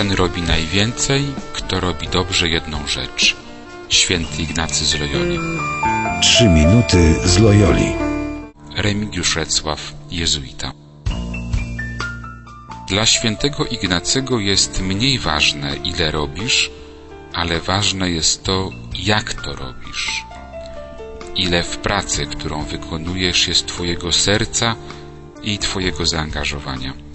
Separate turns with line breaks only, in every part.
ten robi najwięcej, kto robi dobrze jedną rzecz. Święty Ignacy z Loyoli.
Trzy minuty z Loyoli.
Remigiusz Recław, jezuita. Dla świętego Ignacego jest mniej ważne, ile robisz, ale ważne jest to, jak to robisz. Ile w pracy, którą wykonujesz, jest Twojego serca i Twojego zaangażowania.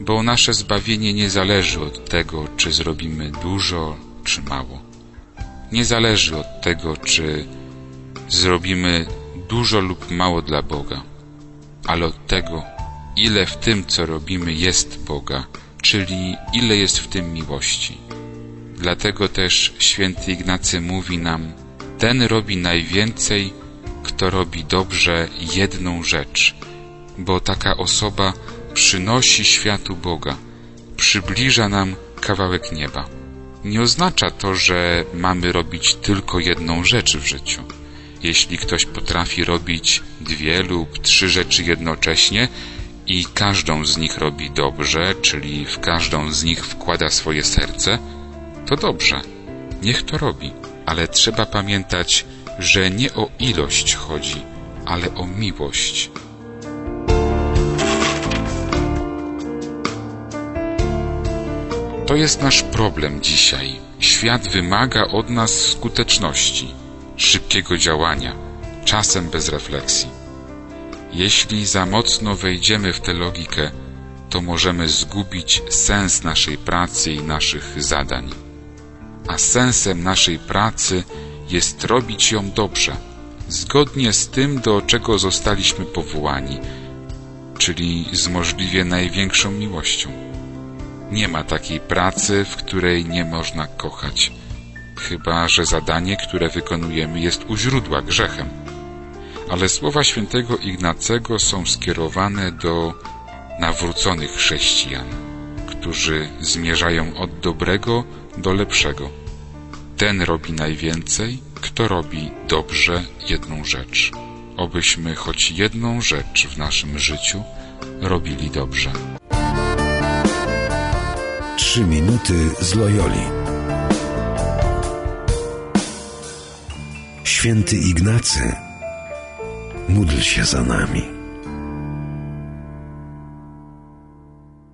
Bo nasze zbawienie nie zależy od tego, czy zrobimy dużo, czy mało. Nie zależy od tego, czy zrobimy dużo lub mało dla Boga, ale od tego, ile w tym, co robimy, jest Boga, czyli ile jest w tym miłości. Dlatego też święty Ignacy mówi nam, ten robi najwięcej, kto robi dobrze jedną rzecz, bo taka osoba przynosi światu Boga, przybliża nam kawałek nieba. Nie oznacza to, że mamy robić tylko jedną rzecz w życiu. Jeśli ktoś potrafi robić dwie lub trzy rzeczy jednocześnie i każdą z nich robi dobrze, czyli w każdą z nich wkłada swoje serce, to dobrze, niech to robi. Ale trzeba pamiętać, że nie o ilość chodzi, ale o miłość. To jest nasz problem dzisiaj. Świat wymaga od nas skuteczności, szybkiego działania, czasem bez refleksji. Jeśli za mocno wejdziemy w tę logikę, to możemy zgubić sens naszej pracy i naszych zadań. A sensem naszej pracy jest robić ją dobrze, zgodnie z tym, do czego zostaliśmy powołani, czyli z możliwie największą miłością. Nie ma takiej pracy, w której nie można kochać, chyba że zadanie, które wykonujemy, jest u źródła grzechem. Ale słowa świętego Ignacego są skierowane do nawróconych chrześcijan, którzy zmierzają od dobrego do lepszego. Ten robi najwięcej, kto robi dobrze jedną rzecz. Obyśmy choć jedną rzecz w naszym życiu robili dobrze.
Trzy minuty z Loyoli. Święty Ignacy, módl się za nami.